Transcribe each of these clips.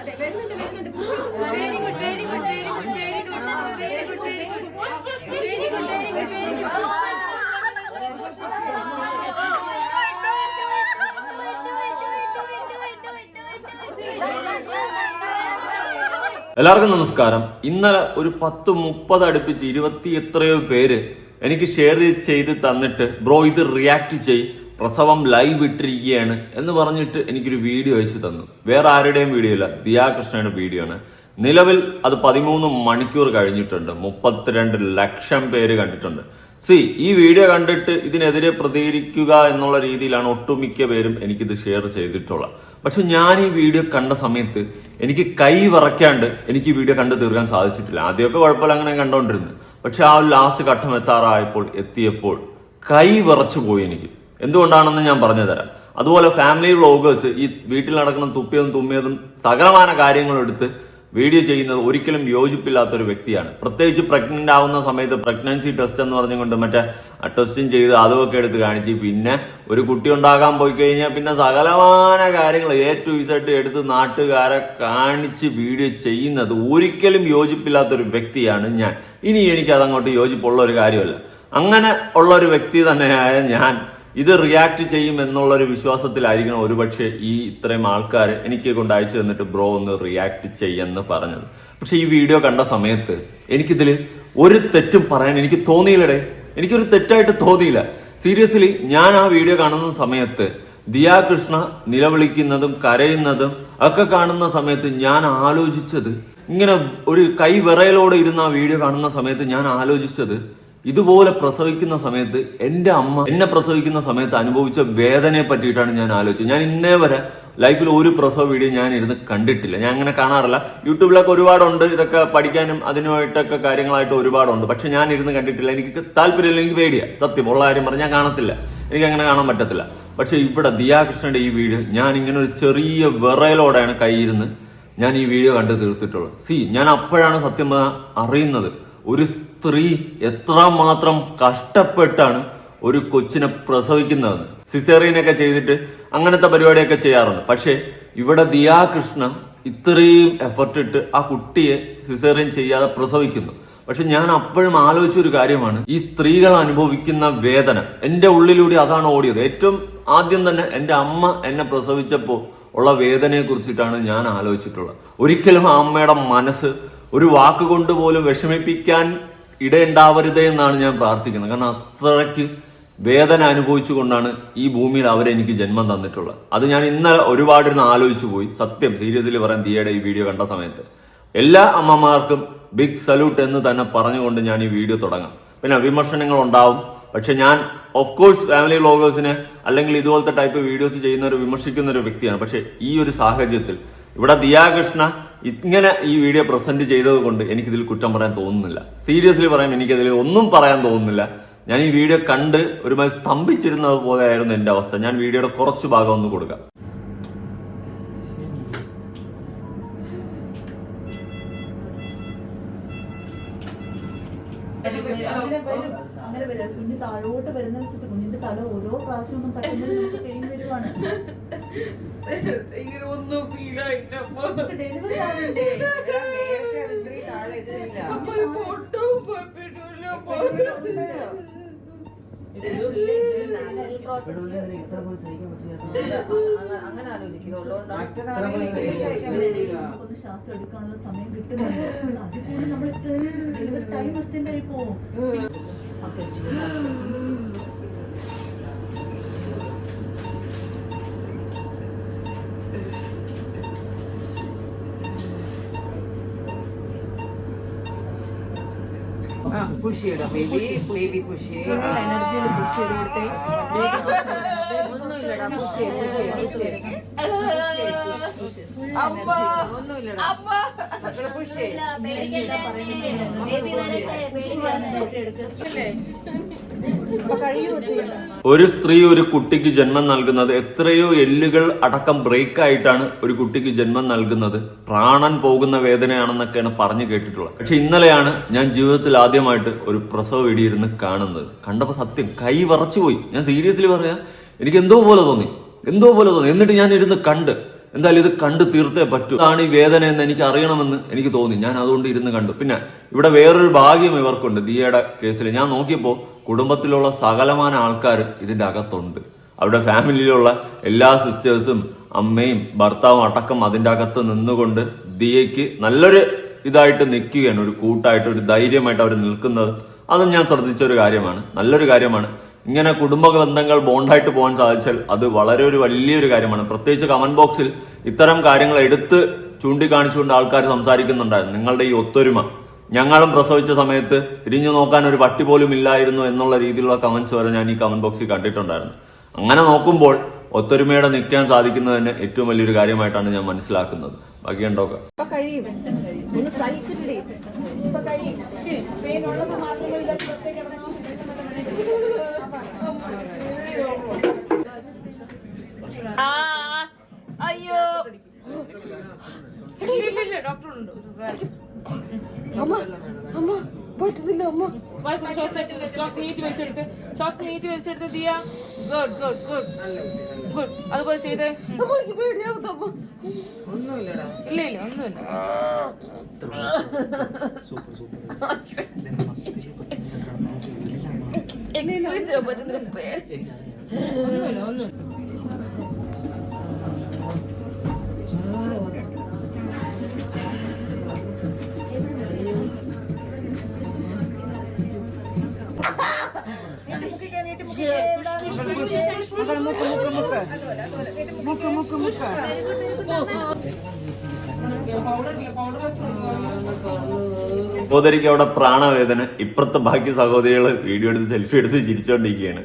അതെ വരുന്നുണ്ട് വരുന്നുണ്ട്. Push ചെയ്ത് very good very good very good very good very good very good very good very good എല്ലാവർക്കും നമസ്കാരം. ഇന്നലെ ഒരു പത്ത് മുപ്പത് അടുപ്പിച്ച് ഇരുപത്തി എത്രയോ പേര് എനിക്ക് ഷെയർ ചെയ്ത് തന്നിട്ട് ബ്രോ ഇത് റിയാക്ട് ചെയ് പ്രസവം ലൈവ് ഇട്ടിരിക്കുകയാണ് എന്ന് പറഞ്ഞിട്ട് എനിക്കൊരു വീഡിയോ അയച്ചു തന്നു. വേറെ ആരുടെയും വീഡിയോ ഇല്ല. ദിയാകൃഷ്ണയുടെ വീഡിയോ ആണ്. നിലവിൽ അത് പതിമൂന്ന് മണിക്കൂർ കഴിഞ്ഞിട്ടുണ്ട്. മുപ്പത്തിരണ്ട് ലക്ഷം പേര് കണ്ടിട്ടുണ്ട്. സി ഈ വീഡിയോ കണ്ടിട്ട് ഇതിനെതിരെ പ്രതികരിക്കുക എന്നുള്ള രീതിയിലാണ് ഒട്ടുമിക്ക പേരും എനിക്കിത് ഷെയർ ചെയ്തിട്ടുള്ളത്. പക്ഷെ ഞാൻ ഈ വീഡിയോ കണ്ട സമയത്ത് എനിക്ക് കൈ വിറക്കാണ്ട് എനിക്ക് ഈ വീഡിയോ കണ്ടു തീർക്കാൻ സാധിച്ചിട്ടില്ല. ആദ്യമൊക്കെ കുഴപ്പമില്ല അങ്ങനെ കണ്ടോണ്ടിരുന്നു. പക്ഷെ ആ ഒരു ലാസ്റ്റ് ഘട്ടം എത്താറായപ്പോൾ എത്തിയപ്പോൾ കൈ വിറച്ചു പോയി എനിക്ക്. എന്തുകൊണ്ടാണെന്ന് ഞാൻ പറഞ്ഞു തരാം അതുപോലെ ഫാമിലി വ്ളോഗേഴ്സ് ഈ വീട്ടിൽ നടക്കുന്ന തുപ്പിയതും തുമ്മിയതും സകലമാന കാര്യങ്ങളും എടുത്ത് വീഡിയോ ചെയ്യുന്നത് ഒരിക്കലും യോജിപ്പില്ലാത്ത ഒരു വ്യക്തിയാണ്. പ്രത്യേകിച്ച് പ്രഗ്നന്റ് ആവുന്ന സമയത്ത് പ്രഗ്നൻസി ടെസ്റ്റ് എന്ന് പറഞ്ഞുകൊണ്ട് മറ്റേ ടെസ്റ്റും ചെയ്ത് അതുമൊക്കെ എടുത്ത് കാണിച്ച് പിന്നെ ഒരു കുട്ടി ഉണ്ടാകാൻ പോയി കഴിഞ്ഞാൽ പിന്നെ സകലമാന കാര്യങ്ങൾ എ ടു ഇസഡ് എടുത്ത് നാട്ടുകാരെ കാണിച്ച് വീഡിയോ ചെയ്യുന്നത് ഒരിക്കലും യോജിപ്പില്ലാത്ത ഒരു വ്യക്തിയാണ് ഞാൻ. ഇനി എനിക്ക് അതങ്ങോട്ട് യോജിപ്പുള്ള ഒരു കാര്യമല്ല. അങ്ങനെ ഉള്ള ഒരു വ്യക്തി തന്നെയായ ഞാൻ. ഇത് റിയാക്ട് ചെയ്യും എന്നുള്ള ഒരു വിശ്വാസത്തിലായിരിക്കണം ഒരുപക്ഷെ ഈ ഇത്രയും ആൾക്കാർ എനിക്ക് കൊണ്ട് അയച്ചു തന്നിട്ട് ബ്രോ ഒന്ന് റിയാക്ട് ചെയ്യെന്ന് പറഞ്ഞത്. പക്ഷെ ഈ വീഡിയോ കണ്ട സമയത്ത് എനിക്കിതിൽ ഒരു തെറ്റും പറയാൻ എനിക്ക് തോന്നിയില്ലടേ. എനിക്കൊരു തെറ്റായിട്ട് തോന്നിയില്ല. സീരിയസ്ലി ഞാൻ ആ വീഡിയോ കാണുന്ന സമയത്ത് ദിയാ കൃഷ്ണ നിലവിളിക്കുന്നതും കരയുന്നതും ഒക്കെ കാണുന്ന സമയത്ത് ഞാൻ ആലോചിച്ചത് ഇങ്ങനെ ഒരു കൈ വിറയലോടെ ഇരുന്ന ആ വീഡിയോ കാണുന്ന സമയത്ത് ഞാൻ ആലോചിച്ചത് ഇതുപോലെ പ്രസവിക്കുന്ന സമയത്ത് എന്റെ അമ്മ എന്നെ പ്രസവിക്കുന്ന സമയത്ത് അനുഭവിച്ച വേദനയെ പറ്റിയിട്ടാണ് ഞാൻ ആലോചിച്ചത്. ഞാൻ ഇന്നേ വരെ ലൈഫിൽ ഒരു പ്രസവ വീഡിയോ ഞാൻ ഇരുന്ന് കണ്ടിട്ടില്ല. ഞാൻ അങ്ങനെ കാണാറില്ല. യൂട്യൂബിലൊക്കെ ഒരുപാടുണ്ട്. ഇതൊക്കെ പഠിക്കാനും അതിനുമായിട്ടൊക്കെ കാര്യങ്ങളായിട്ട് ഒരുപാടുണ്ട്. പക്ഷെ ഞാൻ ഇരുന്ന് കണ്ടിട്ടില്ല. എനിക്ക് താല്പര്യമില്ല. എനിക്ക് പേടിയാ. സത്യം. ഉള്ള കാര്യം പറഞ്ഞാൽ ഞാൻ കാണത്തില്ല. എനിക്ക് അങ്ങനെ കാണാൻ പറ്റത്തില്ല. പക്ഷെ ഇവിടെ ദിയാകൃഷ്ണന്റെ ഈ വീഡിയോ ഞാൻ ഇങ്ങനെ ഒരു ചെറിയ വിറയലോടെയാണ് കൈയിരുന്ന് ഞാൻ ഈ വീഡിയോ കണ്ടു തീർത്തിട്ടുള്ളത്. സി ഞാൻ അപ്പോഴാണ് സത്യം അറിയുന്നത്. ഒരു സ്ത്രീ എത്ര മാത്രം കഷ്ടപ്പെട്ടാണ് ഒരു കൊച്ചിനെ പ്രസവിക്കുന്നതെന്ന് സിസേറിയനൊക്കെ ചെയ്തിട്ട് അങ്ങനത്തെ പരിപാടിയൊക്കെ ചെയ്യാറുണ്ട്. പക്ഷേ ഇവിടെ ദിയാ കൃഷ്ണ ഇത്രയും എഫർട്ട് ഇട്ട് ആ കുട്ടിയെ സിസേറിയൻ ചെയ്യാതെ പ്രസവിക്കുന്നു. പക്ഷെ ഞാൻ അപ്പോഴും ആലോചിച്ച ഒരു കാര്യമാണ്. ഈ സ്ത്രീകൾ അനുഭവിക്കുന്ന വേദന എന്റെ ഉള്ളിലൂടെ അതാണ് ഓടിയത്. ഏറ്റവും ആദ്യം തന്നെ എന്റെ അമ്മ എന്നെ പ്രസവിച്ചപ്പോൾ ഉള്ള വേദനയെ കുറിച്ചിട്ടാണ് ഞാൻ ആലോചിച്ചിട്ടുള്ളത്. ഒരിക്കലും ആ അമ്മയുടെ മനസ്സ് ഒരു വാക്കുകൊണ്ട് പോലും വിഷമിപ്പിക്കാൻ ഇടയുണ്ടാവരുതേ എന്നാണ് ഞാൻ പ്രാർത്ഥിക്കുന്നത്. കാരണം അത്രയ്ക്ക് വേദന അനുഭവിച്ചുകൊണ്ടാണ് ഈ ഭൂമിയിൽ അവരെനിക്ക് ജന്മം തന്നിട്ടുള്ളത്. അത് ഞാൻ ഇന്നലെ ഒരുപാടിരുന്ന് ആലോചിച്ചു പോയി. സത്യം സീരിയസിൽ പറയാൻ ദിയയുടെ ഈ വീഡിയോ കണ്ട സമയത്ത്. എല്ലാ അമ്മമാർക്കും ബിഗ് സല്യൂട്ട് എന്ന് തന്നെ പറഞ്ഞുകൊണ്ട് ഞാൻ ഈ വീഡിയോ തുടങ്ങാം. പിന്നെ വിമർശനങ്ങൾ ഉണ്ടാവും. പക്ഷെ ഞാൻ ഓഫ് കോഴ്സ് ഫാമിലി വ്ളോഗേഴ്സിനെ അല്ലെങ്കിൽ ഇതുപോലത്തെ ടൈപ്പ് വീഡിയോസ് ചെയ്യുന്നവർ വിമർശിക്കുന്ന ഒരു വ്യക്തിയാണ്. പക്ഷെ ഈ ഒരു സാഹചര്യത്തിൽ ഇവിടെ ദിയാകൃഷ്ണ ഇങ്ങനെ ഈ വീഡിയോ പ്രസന്റ് ചെയ്തത് കൊണ്ട് എനിക്കിതിൽ കുറ്റം പറയാൻ തോന്നുന്നില്ല. സീരിയസ്ലി പറയാൻ എനിക്കതിൽ ഒന്നും പറയാൻ തോന്നുന്നില്ല. ഞാൻ ഈ വീഡിയോ കണ്ട് ഒരുമാതിരി സ്തംഭിച്ചിരുന്നത് പോലെയായിരുന്നു എന്റെ അവസ്ഥ. ഞാൻ വീഡിയോയുടെ കുറച്ച് ഭാഗം ഒന്ന് കൊടുക്കാം. അങ്ങനെ വരും. കുഞ്ഞ് താഴോട്ട് വരുന്നതനുസരിച്ച് കുഞ്ഞിന്റെ തല ഓരോ പ്രാവശ്യം തട്ടുമ്പോൾ പെയിൻ വരുവാണ്. പറ്റില്ല എന്റെ അമ്മ പൊട്ടും അങ്ങനെ ആലോചിക്കുന്നുള്ളതുകൊണ്ടാണ് ശ്വാസം എടുക്കാനുള്ള സമയം കിട്ടുന്നുണ്ട്. അതുകൂടി നമ്മൾ ഡെലിവറി ടൈം എക്സ്റ്റെൻഡ് ആയി പോകും പുഷ് ചെയ്യടാ ബേബി ബേബി പുഷ് എനർജിയിൽ പുഷ് ചെയ്തെടുത്തേ ഒന്നുമില്ലടാ പുഷ് ഒന്നുമില്ലടാ. മക്കളെ പുഷ് ചെയ്യേ ഒരു സ്ത്രീ ഒരു കുട്ടിക്ക് ജന്മം നൽകുന്നത് എത്രയോ എല്ലുകൾ അടക്കം ബ്രേക്ക് ആയിട്ടാണ് ഒരു കുട്ടിക്ക് ജന്മം നൽകുന്നത്. പ്രാണൻ പോകുന്ന വേദനയാണെന്നൊക്കെയാണ് പറഞ്ഞു കേട്ടിട്ടുള്ളത്. പക്ഷെ ഇന്നലെയാണ് ഞാൻ ജീവിതത്തിൽ ആദ്യമായിട്ട് ഒരു പ്രസവ വെടിയിരുന്ന് കാണുന്നത്. കണ്ടപ്പോ സത്യം കൈ വറച്ചു പോയി ഞാൻ സീരിയസ്ലി പറയാ എനിക്ക് എന്തോ പോലെ തോന്നി. എന്തോ പോലെ തോന്നി. എന്നിട്ട് ഞാൻ ഇരുന്ന് കണ്ട്. എന്തായാലും ഇത് കണ്ടു തീർത്തേ പറ്റൂ. ഇതാണ് ഈ വേദന എന്ന് എനിക്ക് അറിയണമെന്ന് എനിക്ക് തോന്നി. ഞാൻ അതുകൊണ്ട് ഇരുന്ന് കണ്ടു. പിന്നെ ഇവിടെ വേറൊരു ഭാഗ്യം ഇവർക്കുണ്ട് ദിയയുടെ കേസിൽ. ഞാൻ നോക്കിയപ്പോൾ കുടുംബത്തിലുള്ള സകലമാന ആൾക്കാർ ഇതിന്റെ അകത്തുണ്ട്. അവരുടെ ഫാമിലിയിലുള്ള എല്ലാ സിസ്റ്റേഴ്സും അമ്മയും ഭർത്താവും അടക്കം അതിന്റെ അകത്ത് നിന്നുകൊണ്ട് ദിയയ്ക്ക് നല്ലൊരു ഇതായിട്ട് നിൽക്കുകയാണ്. ഒരു കൂട്ടായിട്ട് ഒരു ധൈര്യമായിട്ട് അവർ നിൽക്കുന്നത്. അതും ഞാൻ ശ്രദ്ധിച്ച ഒരു കാര്യമാണ്. നല്ലൊരു കാര്യമാണ്. ഇങ്ങനെ കുടുംബ ബന്ധങ്ങൾ ബോണ്ടായിട്ട് പോകാൻ സാധിച്ചാൽ അത് വളരെ ഒരു വലിയൊരു കാര്യമാണ്. പ്രത്യേകിച്ച് കമന്റ് ബോക്സിൽ ഇത്തരം കാര്യങ്ങൾ എടുത്ത് ചൂണ്ടിക്കാണിച്ചുകൊണ്ട് ആൾക്കാർ സംസാരിക്കുന്നുണ്ടായിരുന്നു. നിങ്ങളുടെ ഈ ഒത്തൊരുമ. ഞങ്ങളും പ്രസവിച്ച സമയത്ത് തിരിഞ്ഞു നോക്കാൻ ഒരു പട്ടി പോലും ഇല്ലായിരുന്നു എന്നുള്ള രീതിയിലുള്ള കമന്റ്സ് വരെ ഞാൻ ഈ കമന്റ് ബോക്സിൽ കണ്ടിട്ടുണ്ടായിരുന്നു. അങ്ങനെ നോക്കുമ്പോൾ ഒത്തൊരുമയോടെ നിൽക്കാൻ സാധിക്കുന്നത് തന്നെ ഏറ്റവും വലിയൊരു കാര്യമായിട്ടാണ് ഞാൻ മനസ്സിലാക്കുന്നത്. ബാക്കി കണ്ടോക്കാം ഇപ്പൊ കഴിയും ഒന്ന് സഹിച്ചിട്ടേ ആ അയ്യോ അമ്മ അമ്മ പറ്റുന്നില്ല അമ്മ ശ്വാസം നീട്ടി വലിച്ചെടുത്ത് ശ്വാസം നീട്ടി വലിച്ചെടുത്ത് Diya good good good good അതുപോലെ ചെയ്തേ ഇല്ല ഇല്ല ഒന്നുമില്ല ഒന്നുമില്ല പറ്റുന്നില്ല സഹോദരിക്ക് അവിടെ പ്രാണവേദന. ഇപ്പുറത്തെ ബാക്കി സഹോദരികൾ വീഡിയോ എടുത്ത് സെൽഫി എടുത്ത് ചിരിച്ചോണ്ടിരിക്കുകയാണ്.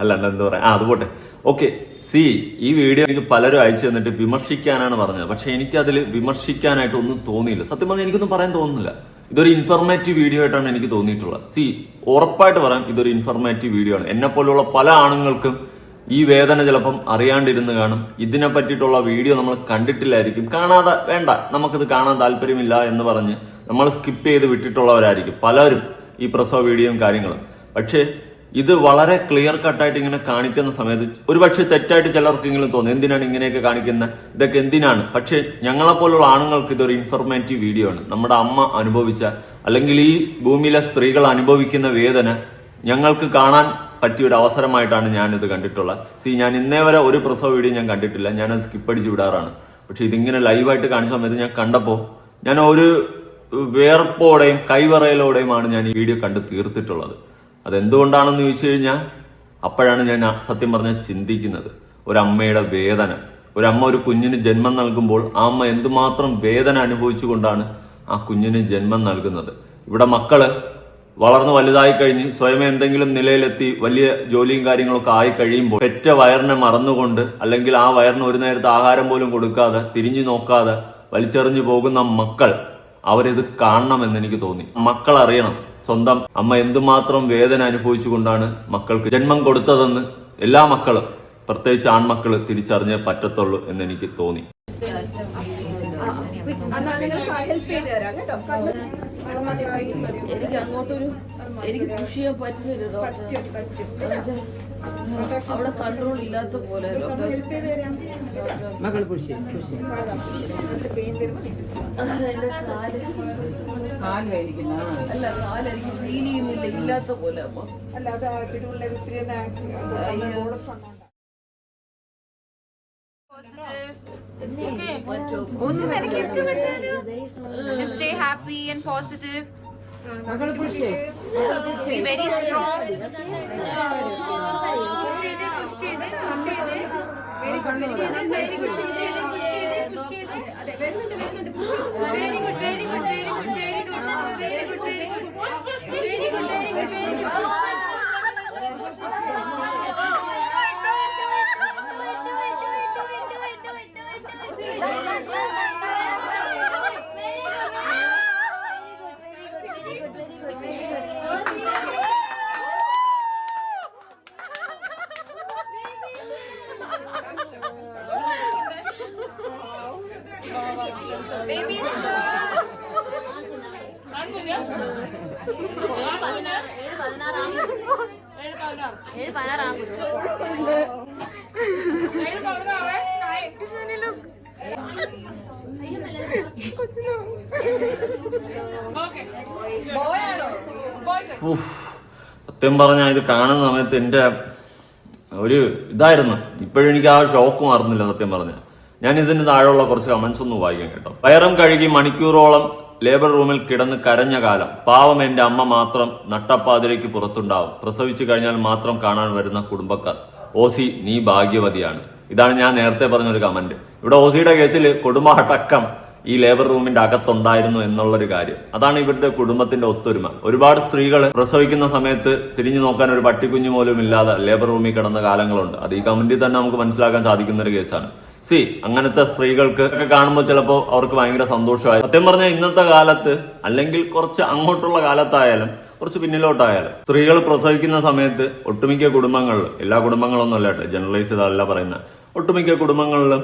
അല്ലാണ്ട് എന്താ പറയാ? ആ അതുപോട്ടെ ഓക്കെ സി ഈ വീഡിയോ എനിക്ക് പലരും അയച്ചു തന്നിട്ട് വിമർശിക്കാനാണ് പറഞ്ഞത്. പക്ഷെ എനിക്ക് അതിൽ വിമർശിക്കാനായിട്ട് ഒന്നും തോന്നിയില്ല. സത്യം പറഞ്ഞാൽ എനിക്കൊന്നും പറയാൻ തോന്നുന്നില്ല. ഇതൊരു ഇൻഫർമേറ്റീവ് വീഡിയോ ആയിട്ടാണ് എനിക്ക് തോന്നിയിട്ടുള്ളത്. സി ഉറപ്പായിട്ട് പറയാം ഇതൊരു ഇൻഫർമേറ്റീവ് വീഡിയോ ആണ്. എന്നെ പോലുള്ള പല ആണുങ്ങൾക്കും ഈ വേദന ചിലപ്പം അറിയാണ്ടിരുന്ന് കാണും. ഇതിനെ പറ്റിയിട്ടുള്ള വീഡിയോ നമ്മൾ കണ്ടിട്ടില്ലായിരിക്കും. കാണാതെ വേണ്ട. നമുക്കിത് കാണാൻ താല്പര്യമില്ല എന്ന് പറഞ്ഞ് നമ്മൾ സ്കിപ്പ് ചെയ്ത് വിട്ടിട്ടുള്ളവരായിരിക്കും പലരും ഈ പ്രസവ വീഡിയോയും കാര്യങ്ങളും. പക്ഷേ ഇത് വളരെ ക്ലിയർ കട്ടായിട്ട് ഇങ്ങനെ കാണിക്കുന്ന സമയത്ത് ഒരുപക്ഷെ തെറ്റായിട്ട് ചിലർക്കെങ്കിലും തോന്നും. എന്തിനാണ് ഇങ്ങനെയൊക്കെ കാണിക്കുന്നത് ഇതൊക്കെ എന്തിനാണ്? പക്ഷേ ഞങ്ങളെപ്പോലുള്ള ആണുങ്ങൾക്ക് ഇതൊരു ഇൻഫർമേറ്റീവ് വീഡിയോ ആണ്. നമ്മുടെ അമ്മ അനുഭവിച്ച അല്ലെങ്കിൽ ഈ ഭൂമിയിലെ സ്ത്രീകൾ അനുഭവിക്കുന്ന വേദന ഞങ്ങൾക്ക് കാണാൻ പറ്റിയ ഒരു അവസരമായിട്ടാണ് ഞാനിത് കണ്ടിട്ടുള്ളത്. സി ഞാൻ ഇന്നേ വരെ ഒരു പ്രസവ വീഡിയോ ഞാൻ കണ്ടിട്ടില്ല. ഞാനത് സ്കിപ്പ് അടിച്ച് വിടാറാണ്. പക്ഷെ ഇതിങ്ങനെ ലൈവായിട്ട് കാണിച്ച സമയത്ത് ഞാൻ കണ്ടപ്പോൾ ഞാൻ ഒരു വേർപ്പോടെയും കൈവറയിലൂടെയുമാണ് ഞാൻ ഈ വീഡിയോ കണ്ട് തീർത്തിട്ടുള്ളത്. അതെന്തുകൊണ്ടാണെന്ന് ചോദിച്ചു കഴിഞ്ഞാൽ അപ്പോഴാണ് ഞാൻ സത്യം പറഞ്ഞ ചിന്തിക്കുന്നത്. ഒരമ്മയുടെ വേദന. ഒരമ്മ ഒരു കുഞ്ഞിന് ജന്മം നൽകുമ്പോൾ ആ അമ്മ എന്തുമാത്രം വേദന അനുഭവിച്ചുകൊണ്ടാണ് ആ കുഞ്ഞിന് ജന്മം നൽകുന്നത്. ഇവിടെ മക്കൾ വളർന്നു വലുതായി കഴിഞ്ഞ് സ്വയം എന്തെങ്കിലും നിലയിലെത്തി വലിയ ജോലിയും കാര്യങ്ങളൊക്കെ ആയി കഴിയുമ്പോൾ പെറ്റ വയറിനെ മറന്നുകൊണ്ട് അല്ലെങ്കിൽ ആ വയറിന് ഒരു നേരത്തെ ആഹാരം പോലും കൊടുക്കാതെ തിരിഞ്ഞു നോക്കാതെ വലിച്ചെറിഞ്ഞു പോകുന്ന മക്കൾ അവരിത് കാണണമെന്ന് എനിക്ക് തോന്നി. മക്കൾ അറിയണം സ്വന്തം അമ്മ എന്തുമാത്രം വേദന അനുഭവിച്ചുകൊണ്ടാണ് മക്കൾക്ക് ജന്മം കൊടുത്തതെന്ന് എല്ലാ മക്കളും പ്രത്യേകിച്ച് ആൺമക്കൾ തിരിച്ചറിഞ്ഞേ പറ്റത്തുള്ളൂ എന്ന് എനിക്ക് തോന്നി. എനിക്ക് അങ്ങോട്ടൊരു എനിക്ക് പുഷ് ചെയ്യാൻ പറ്റുന്നില്ല ഡോക്ടർ അവിടെ കൺട്രോൾ ഇല്ലാത്ത പോലെ മകൾ പുഷ് അല്ല കാൽ എനിക്ക് ഫീൽ ചെയ്യുന്നില്ല ഇല്ലാത്ത പോലെ അമ്മ അയ്യോ. Just stay happy and positive. Be very strong. Very good, very good, very good. ഏഴ്. സത്യം പറഞ്ഞ ഇത് കാണുന്ന സമയത്ത് എന്റെ ഒരു ഇതായിരുന്നു. ഇപ്പോഴും എനിക്ക് ആ ഷോക്ക് മാറുന്നില്ല സത്യം പറഞ്ഞ. ഞാൻ ഇതിന് താഴെയുള്ള കുറച്ച് കമന്റ്സ് ഒന്ന് വായിക്കാം കേട്ടോ. വയറും കഴുകി മണിക്കൂറോളം ലേബർ റൂമിൽ കിടന്ന് കരഞ്ഞ കാലം പാവം എന്റെ അമ്മ മാത്രം നട്ടപ്പാതിലേക്ക് പുറത്തുണ്ടാവും. പ്രസവിച്ചു കഴിഞ്ഞാൽ മാത്രം കാണാൻ വരുന്ന കുടുംബക്കാർ. ഓസി നീ ഭാഗ്യവതിയാണ്. ഇതാണ് ഞാൻ നേരത്തെ പറഞ്ഞൊരു കമന്റ് ഇവിടെ ഓസിയുടെ കേസിൽ കുടുംബ അടക്കം ഈ ലേബർ റൂമിന്റെ അകത്തുണ്ടായിരുന്നു എന്നുള്ളൊരു കാര്യം. അതാണ് ഇവരുടെ കുടുംബത്തിന്റെ ഒത്തൊരുമ. ഒരുപാട് സ്ത്രീകൾ പ്രസവിക്കുന്ന സമയത്ത് തിരിഞ്ഞു നോക്കാൻ ഒരു പട്ടിക്കുഞ്ഞു പോലും ഇല്ലാതെ ലേബർ റൂമിൽ കിടന്ന കാലങ്ങളുണ്ട്. അത് ഈ കമന്റിൽ തന്നെ നമുക്ക് മനസ്സിലാക്കാൻ സാധിക്കുന്ന ഒരു കേസാണ്. സി അങ്ങനത്തെ സ്ത്രീകൾക്ക് ഒക്കെ കാണുമ്പോൾ ചിലപ്പോൾ അവർക്ക് ഭയങ്കര സന്തോഷമായി. സത്യം പറഞ്ഞാൽ ഇന്നത്തെ കാലത്ത് അല്ലെങ്കിൽ കുറച്ച് അങ്ങോട്ടുള്ള കാലത്തായാലും കുറച്ച് പിന്നിലോട്ടായാലും സ്ത്രീകൾ പ്രസവിക്കുന്ന സമയത്ത് ഒട്ടുമിക്ക കുടുംബങ്ങളിൽ എല്ലാ കുടുംബങ്ങളൊന്നും അല്ല കേട്ടോ ജനറലൈസ് ചെയ്തല്ല പറയുന്നത് ഒട്ടുമിക്ക കുടുംബങ്ങളിലും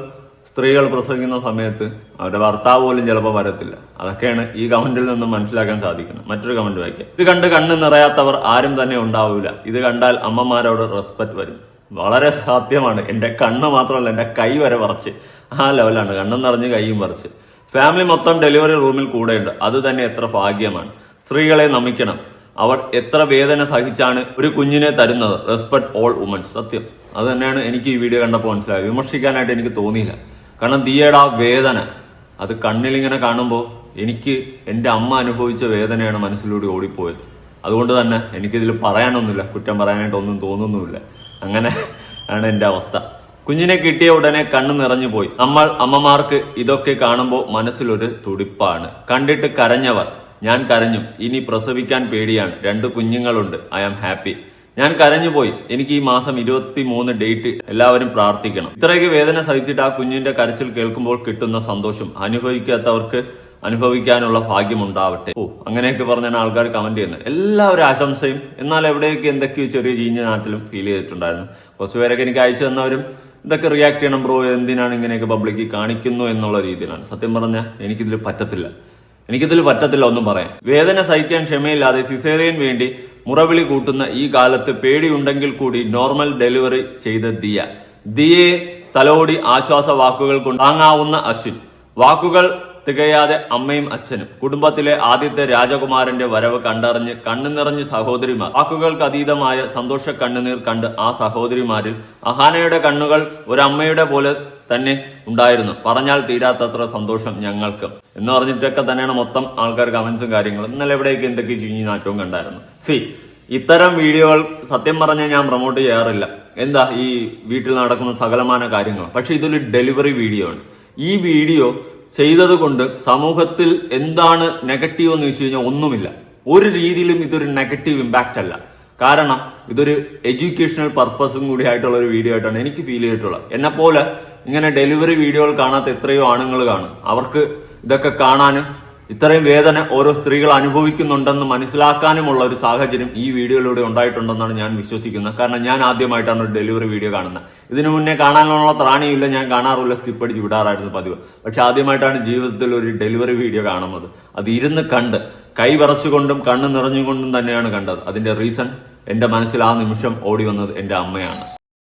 സ്ത്രീകൾ പ്രസവിക്കുന്ന സമയത്ത് അവരുടെ ഭർത്താവ് പോലും ചിലപ്പോൾ വരത്തില്ല. അതൊക്കെയാണ് ഈ കമന്റിൽ നിന്നും മനസ്സിലാക്കാൻ സാധിക്കുന്നത്. മറ്റൊരു കമന്റ് വായിക്കാം. ഇത് കണ്ട് കണ്ണ് നിറയാത്തവർ ആരും തന്നെ ഉണ്ടാവില്ല ഇത് കണ്ടാൽ അമ്മമാരോട് റെസ്പെക്ട് വരും. വളരെ സാധ്യമാണ്. എന്റെ കണ്ണ് മാത്രമല്ല എന്റെ കൈ വരെ വറച്ച് ആ ലെവലാണ്. കണ്ണും നിറഞ്ഞ് കൈയും വറച്ച് ഫാമിലി മൊത്തം ഡെലിവറി റൂമിൽ കൂടെയുണ്ട്. അത് തന്നെ എത്ര ഭാഗ്യമാണ്. സ്ത്രീകളെ നമിക്കണം. അവർ എത്ര വേദന സഹിച്ചാണ് ഒരു കുഞ്ഞിനെ തരുന്നത്. റെസ്പെക്ട് ഓൾ വുമൻസ് സത്യം. അത് തന്നെയാണ് എനിക്ക് ഈ വീഡിയോ കണ്ടപ്പോൾ മനസ്സിലായത്. വിമർശിക്കാനായിട്ട് എനിക്ക് തോന്നിയില്ല. കാരണം ആ വേദന. അത് കണ്ണിലിങ്ങനെ കാണുമ്പോൾ എനിക്ക് എന്റെ അമ്മ അനുഭവിച്ച വേദനയാണ് മനസ്സിലൂടെ ഓടിപ്പോയത്. അതുകൊണ്ട് തന്നെ എനിക്കിതിൽ പറയാനൊന്നുമില്ല. കുറ്റം പറയാനായിട്ട് ഒന്നും തോന്നുന്നുമില്ല. അങ്ങനെ ആണ് എന്റെ അവസ്ഥ. കുഞ്ഞിനെ കിട്ടിയ ഉടനെ കണ്ണു നിറഞ്ഞു പോയി. നമ്മൾ അമ്മമാർക്ക് ഇതൊക്കെ കാണുമ്പോൾ മനസ്സിലൊരു തുടിപ്പാണ്. കണ്ടിട്ട് കരഞ്ഞവർ ഞാൻ കരഞ്ഞു. ഇനി പ്രസവിക്കാൻ പേടിയാണ്. രണ്ട് കുഞ്ഞുങ്ങളുണ്ട്. I am happy. ഞാൻ കരഞ്ഞു പോയി. എനിക്ക് ഈ മാസം ഇരുപത്തി മൂന്ന് ഡേറ്റ് എല്ലാവരും പ്രാർത്ഥിക്കണം. ഇത്രയൊക്കെ വേദന സഹിച്ചിട്ട് ആ കുഞ്ഞിന്റെ കരച്ചിൽ കേൾക്കുമ്പോൾ കിട്ടുന്ന സന്തോഷം. അനുഭവിക്കാത്തവർക്ക് അനുഭവിക്കാനുള്ള ഭാഗ്യം ഉണ്ടാവട്ടെ ഓ അങ്ങനെയൊക്കെ പറഞ്ഞാണ് ആൾക്കാർ കമന്റ് ചെയ്യുന്നത്. എല്ലാവരും ആശംസയും. എന്നാൽ എവിടെയൊക്കെ എന്തൊക്കെയോ ചെറിയ ചീഞ്ഞ നാട്ടിലും ഫീൽ ചെയ്തിട്ടുണ്ടായിരുന്നു. കുറച്ച് പേരൊക്കെ എനിക്ക് അയച്ചു തന്നവരും ഇതൊക്കെ റിയാക്ട് ചെയ്യണം ബ്രോ എന്തിനാണ് ഇങ്ങനെയൊക്കെ പബ്ലിക്ക് കാണിക്കുന്നു എന്നുള്ള രീതിയിലാണ്. സത്യം പറഞ്ഞാൽ എനിക്കിതിൽ പറ്റത്തില്ല. എനിക്കിതിൽ പറ്റത്തില്ല ഒന്നും പറയാൻ. വേദന സഹിക്കാൻ ക്ഷമയില്ലാതെ സിസേറിയൻ വേണ്ടി മുറവിളി കൂട്ടുന്ന ഈ കാലത്ത് പേടിയുണ്ടെങ്കിൽ കൂടി നോർമൽ ഡെലിവറി ചെയ്ത ദിയ. ദിയെ തലോടി ആശ്വാസ വാക്കുകൾ കൊണ്ട് താങ്ങാവുന്ന അശ്വിൻ. വാക്കുകൾ തികയാതെ അമ്മയും അച്ഛനും കുടുംബത്തിലെ ആദ്യത്തെ രാജകുമാരന്റെ വരവ് കണ്ടറിഞ്ഞ് കണ്ണു നിറഞ്ഞ് സഹോദരിമാർ. വാക്കുകൾക്ക് അതീതമായ സന്തോഷ കണ്ണുനീർ കണ്ട് ആ സഹോദരിമാരിൽ അഹാനയുടെ കണ്ണുകൾ ഒരമ്മയുടെ പോലെ തന്നെ ഉണ്ടായിരുന്നു. പറഞ്ഞാൽ തീരാത്തത്ര സന്തോഷം ഞങ്ങൾക്ക്. എന്ന് പറഞ്ഞിട്ടൊക്കെ തന്നെയാണ് മൊത്തം ആൾക്കാർ കമന്റ്സും കാര്യങ്ങളും. ഇന്നലെ എവിടെയൊക്കെ എന്തൊക്കെ ചീഞ്ഞി നാറ്റവും കണ്ടായിരുന്നു. സി ഇത്തരം വീഡിയോകൾ സത്യം പറഞ്ഞാൽ ഞാൻ പ്രൊമോട്ട് ചെയ്യാറില്ല. എന്താ ഈ വീട്ടിൽ നടക്കുന്ന സകലമാന കാര്യങ്ങൾ പക്ഷെ ഇതൊരു ഡെലിവറി വീഡിയോ ആണ്. ഈ വീഡിയോ ചെയ്തത് കൊണ്ട് സമൂഹത്തിൽ എന്താണ് നെഗറ്റീവ് എന്ന് ചോദിച്ചു കഴിഞ്ഞാൽ ഒന്നുമില്ല. ഒരു രീതിയിലും ഇതൊരു നെഗറ്റീവ് ഇമ്പാക്റ്റ് അല്ല. കാരണം ഇതൊരു എഡ്യൂക്കേഷണൽ പർപ്പസും കൂടി ആയിട്ടുള്ള ഒരു വീഡിയോ ആയിട്ടാണ് എനിക്ക് ഫീൽ ചെയ്തിട്ടുള്ളത്. എന്നെ പോലെ ഇങ്ങനെ ഡെലിവറി വീഡിയോകൾ കാണാത്ത എത്രയോ ആണുങ്ങൾ കാണും. അവർക്ക് ഇതൊക്കെ കാണാനും ഇത്രയും വേദന ഓരോ സ്ത്രീകൾ അനുഭവിക്കുന്നുണ്ടെന്ന് മനസ്സിലാക്കാനുമുള്ള ഒരു സാഹചര്യം ഈ വീഡിയോയിലൂടെ ഉണ്ടായിട്ടുണ്ടെന്നാണ് ഞാൻ വിശ്വസിക്കുന്നത്. കാരണം ഞാൻ ആദ്യമായിട്ടാണ് ഒരു ഡെലിവറി വീഡിയോ കാണുന്നത്. ഇതിനു മുന്നേ കാണാനുള്ള ത്രാണിയില്ല ഞാൻ കാണാറില്ല സ്കിപ്പ് അടിച്ച് വിടാറായിരുന്നു പതിവ്. പക്ഷെ ആദ്യമായിട്ടാണ് ജീവിതത്തിൽ ഒരു ഡെലിവറി വീഡിയോ കാണുന്നത്. അത് ഇരുന്ന് കണ്ട് കൈ വിറച്ചുകൊണ്ടും കണ്ണ് നിറഞ്ഞുകൊണ്ടും തന്നെയാണ് കണ്ടത്. അതിന്റെ റീസൺ എന്റെ മനസ്സിൽ ആ നിമിഷം ഓടി വന്നത് എന്റെ അമ്മയാണ്.